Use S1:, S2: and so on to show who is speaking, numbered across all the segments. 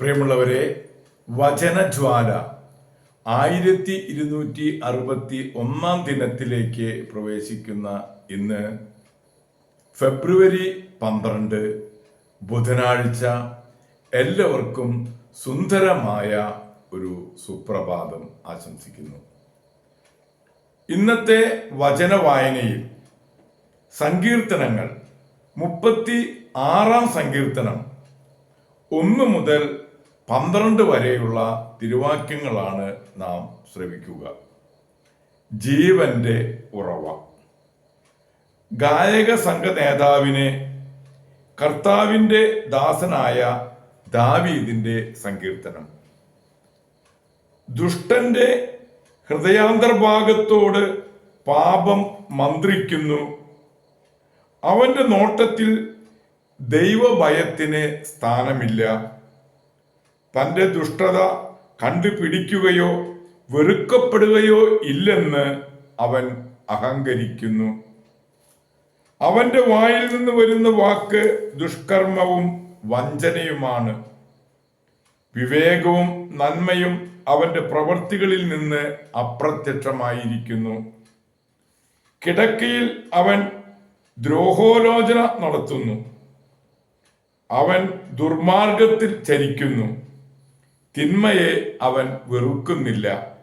S1: പ്രിയമുള്ളവരെ വചനജ്വാല ആയിരത്തി ഇരുന്നൂറ്റി അറുപത്തി ഒന്നാം ദിനത്തിലേക്ക് പ്രവേശിക്കുന്ന ഇന്ന് ഫെബ്രുവരി പന്ത്രണ്ട് ബുധനാഴ്ച എല്ലാവർക്കും സുന്ദരമായ ഒരു സുപ്രഭാതം ആശംസിക്കുന്നു. ഇന്നത്തെ വചന വായനയിൽ സങ്കീർത്തനങ്ങൾ മുപ്പത്തി ആറാം സങ്കീർത്തനം ഒന്ന് മുതൽ പന്ത്രണ്ട് വരെയുള്ള തിരുവാക്യങ്ങളാണ് നാം ശ്രവിക്കുക. ജീവന്റെ ഉറവ. ഗായക സംഘ നേതാവിനെ കർത്താവിന്റെ ദാസനായ ദാവീദിന്റെ സങ്കീർത്തനം. ദുഷ്ടന്റെ ഹൃദയാന്തർഭാഗത്തോട് പാപം മന്ത്രിക്കുന്നു. അവന്റെ നോട്ടത്തിൽ ദൈവഭയത്തിന് സ്ഥാനമില്ല. തന്റെ ദുഷ്ടത കണ്ടുപിടിക്കുകയോ വെറുക്കപ്പെടുകയോ ഇല്ലെന്ന് അവൻ അഹങ്കരിക്കുന്നു. അവന്റെ വായിൽ നിന്ന് വരുന്ന വാക്ക് ദുഷ്കർമ്മവും വഞ്ചനയുമാണ്. വിവേകവും നന്മയും അവന്റെ പ്രവൃത്തികളിൽ നിന്ന് അപ്രത്യക്ഷമായിരിക്കുന്നു. കിടക്കയിൽ അവൻ ദ്രോഹോലോചന നടത്തുന്നു. അവൻ ദുർമാർഗത്തിൽ ചരിക്കുന്നു. തിന്മയെ അവൻ വെറുക്കുന്നില്ല.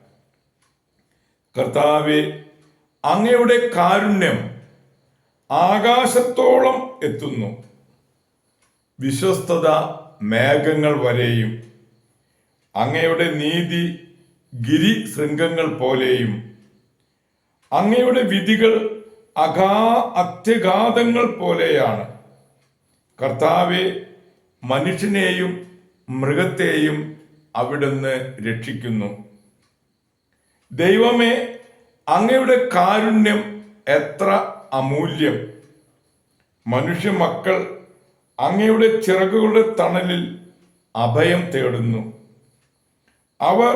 S1: കർത്താവെ അങ്ങയുടെ കാരുണ്യം ആകാശത്തോളം എത്തുന്നു. വിശ്വസ്തത മേഘങ്ങൾ വരെയും അങ്ങയുടെ നീതി ഗിരി ശൃംഗങ്ങൾ പോലെയും അങ്ങയുടെ വിധികൾ അഗാ അത്യഘാതങ്ങൾ പോലെയാണ്. കർത്താവെ മനുഷ്യനെയും മൃഗത്തെയും അവിടുന്ന് രക്ഷിക്കുന്നു. ദൈവമേ അങ്ങയുടെ കാരുണ്യം എത്ര അമൂല്യം. മനുഷ്യ മക്കൾ അങ്ങയുടെ ചിറകുകളുടെ തണലിൽ അഭയം തേടുന്നു. അവർ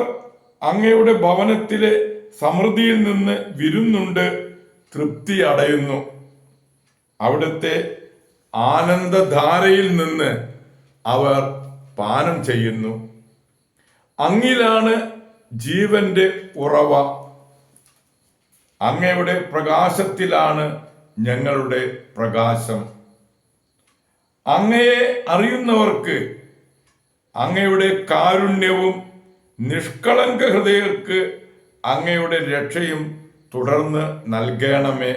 S1: അങ്ങയുടെ ഭവനത്തിലെ സമൃദ്ധിയിൽ നിന്ന് വിരുന്നുണ്ട് തൃപ്തി അടയുന്നു. അവിടുത്തെ ആനന്ദധാരയിൽ നിന്ന് അവർ പാനം ചെയ്യുന്നു. അങ്ങിലാണ് ജീവന്റെ ഉറവ. അങ്ങയുടെ പ്രകാശത്തിലാണ് ഞങ്ങളുടെ പ്രകാശം. അങ്ങയെ അറിയുന്നവർക്ക് അങ്ങയുടെ കാരുണ്യവും നിഷ്കളങ്ക ഹൃദയർക്ക് അങ്ങയുടെ രക്ഷയും തുടർന്ന് നൽകണമേ.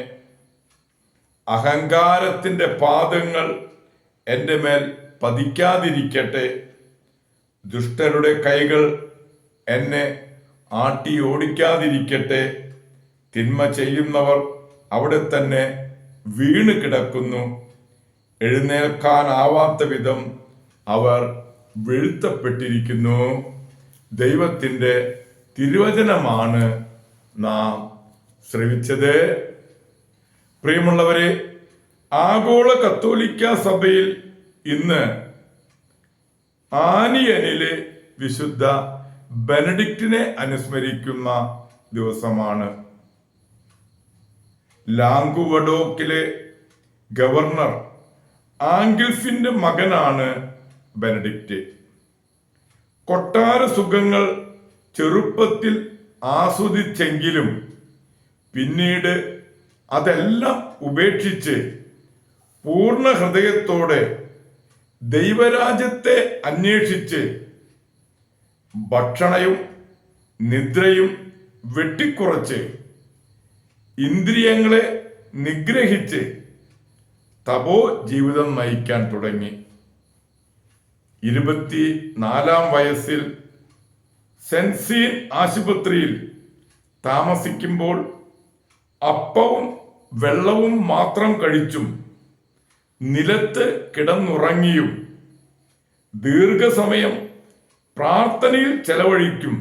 S1: അഹങ്കാരത്തിന്റെ പാദങ്ങൾ എന്റെ മേൽ പതിക്കാതിരിക്കട്ടെ. ദുഷ്ടരുടെ കൈകൾ എന്നെ ആട്ടി ഓടിക്കാതിരിക്കട്ടെ. തിന്മ ചെയ്യുന്നവർ അവിടെ തന്നെ വീണ് കിടക്കുന്നു. എഴുന്നേൽക്കാനാവാത്ത വിധം അവർ വീഴ്ത്തപ്പെട്ടിരിക്കുന്നു. ദൈവത്തിന്റെ തിരുവചനമാണ് നാം ശ്രവിച്ചത്. പ്രിയമുള്ളവരെ ആഗോള കത്തോലിക്ക സഭയിൽ ഇന്ന് ആനിയനിലെ വിശുദ്ധ ബെനഡിക്റ്റിനെ അനുസ്മരിക്കുന്ന ദിവസമാണ്. ലാംഗുവഡോക്കിലെ ഗവർണർ ആംഗിൾഫിന്റെ മകനാണ് ബെനഡിക്റ്റ്. കൊട്ടാര സുഖങ്ങൾ ചെറുപ്പത്തിൽ ആസ്വദിച്ചെങ്കിലും പിന്നീട് അതെല്ലാം ഉപേക്ഷിച്ച് പൂർണ ഹൃദയത്തോടെ ദൈവരാജ്യത്തെ അന്വേഷിച്ച് ഭക്ഷണയും നിദ്രയും വെട്ടിക്കുറച്ച് ഇന്ദ്രിയങ്ങളെ നിഗ്രഹിച്ച് തപോ ജീവിതം നയിക്കാൻ തുടങ്ങി. ഇരുപത്തി നാലാം വയസ്സിൽ സെൻസീൻ ആശുപത്രിയിൽ താമസിക്കുമ്പോൾ അപ്പവും വെള്ളവും മാത്രം കഴിച്ചും നിലത്ത് കിടന്നുറങ്ങിയും ദീർഘസമയം പ്രാർത്ഥനയിൽ ചെലവഴിക്കും.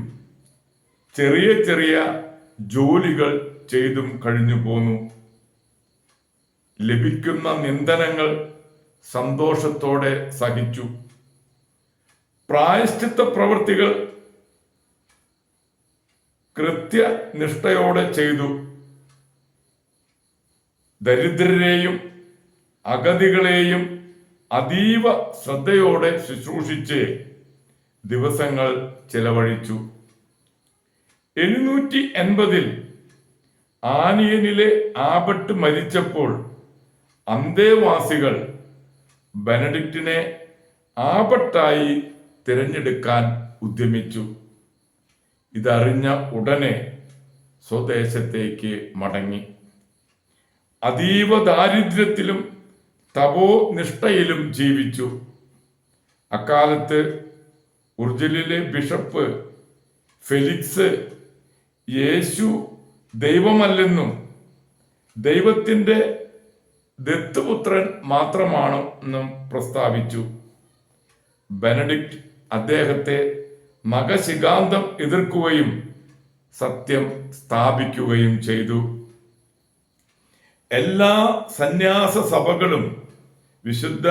S1: ചെറിയ ചെറിയ ജോലികൾ ചെയ്തും കഴിഞ്ഞു പോന്നു. ലഭിക്കുന്ന നിന്ദനങ്ങൾ സന്തോഷത്തോടെ സഹിച്ചു. പ്രായശ്ചിത്ത പ്രവൃത്തികൾ കൃത്യനിഷ്ഠയോടെ ചെയ്തു. ദരിദ്രരെയും അഗതികളെയും അതീവ ശ്രദ്ധയോടെ ശുശ്രൂഷിച്ച് ദിവസങ്ങൾ ചെലവഴിച്ചു. എഴുന്നൂറ്റി എൺപതിൽ ആനിയനിലെ ആപട്ട് മരിച്ചപ്പോൾ അന്തേവാസികൾ ബെനഡിക്റ്റിനെ ആപട്ടായി തിരഞ്ഞെടുക്കാൻ ഉദ്യമിച്ചു. ഇതറിഞ്ഞ ഉടനെ സ്വദേശത്തേക്ക് മടങ്ങി. അതീവ ദാരിദ്ര്യത്തിലും തപോനിഷ്ഠയിലും ജീവിച്ചു. അക്കാലത്ത് ഉർജലിലെ ബിഷപ്പ് ഫെലിക്സ് യേശു ദൈവമല്ലെന്നും ദൈവത്തിന്റെ ദത്തുപുത്രൻ മാത്രമാണ് എന്നും പ്രസ്താവിച്ചു. ബെനഡിക്റ്റ് അദ്ദേഹത്തെ മകശികാന്തം എതിർക്കുകയും സത്യം സ്ഥാപിക്കുകയും ചെയ്തു. എല്ലാ സന്യാസ സഭകളും വിശുദ്ധ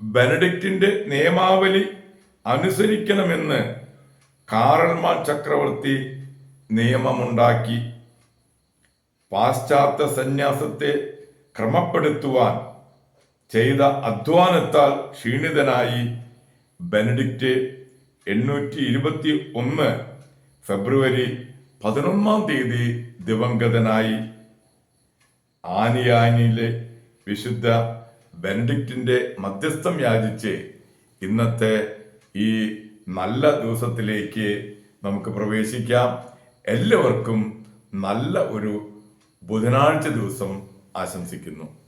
S1: ബെനഡിക്റ്റിന്റെ നിയമാവലി അനുസരിക്കണമെന്ന് കാറൽമാൻ ചക്രവർത്തി നിയമമുണ്ടാക്കി. പാശ്ചാത്യ സന്യാസത്തെ ക്രമപ്പെടുത്തുവാൻ ചെയ്ത അധ്വാനത്താൽ ക്ഷീണിതനായി ബെനഡിക്റ്റ് എണ്ണൂറ്റി ഇരുപത്തി ഒന്ന് ഫെബ്രുവരി പതിനൊന്നാം തീയതി ദിവംഗതനായി. ആനിയാനിയിലെ വിശുദ്ധ ബെനഡിക്റ്റിന്റെ മധ്യസ്ഥം യാചിച്ച് ഇന്നത്തെ ഈ നല്ല ദിവസത്തിലേക്ക് നമുക്ക് പ്രവേശിക്കാം. എല്ലാവർക്കും നല്ല ഒരു ബുധനാഴ്ച ദിവസം ആശംസിക്കുന്നു.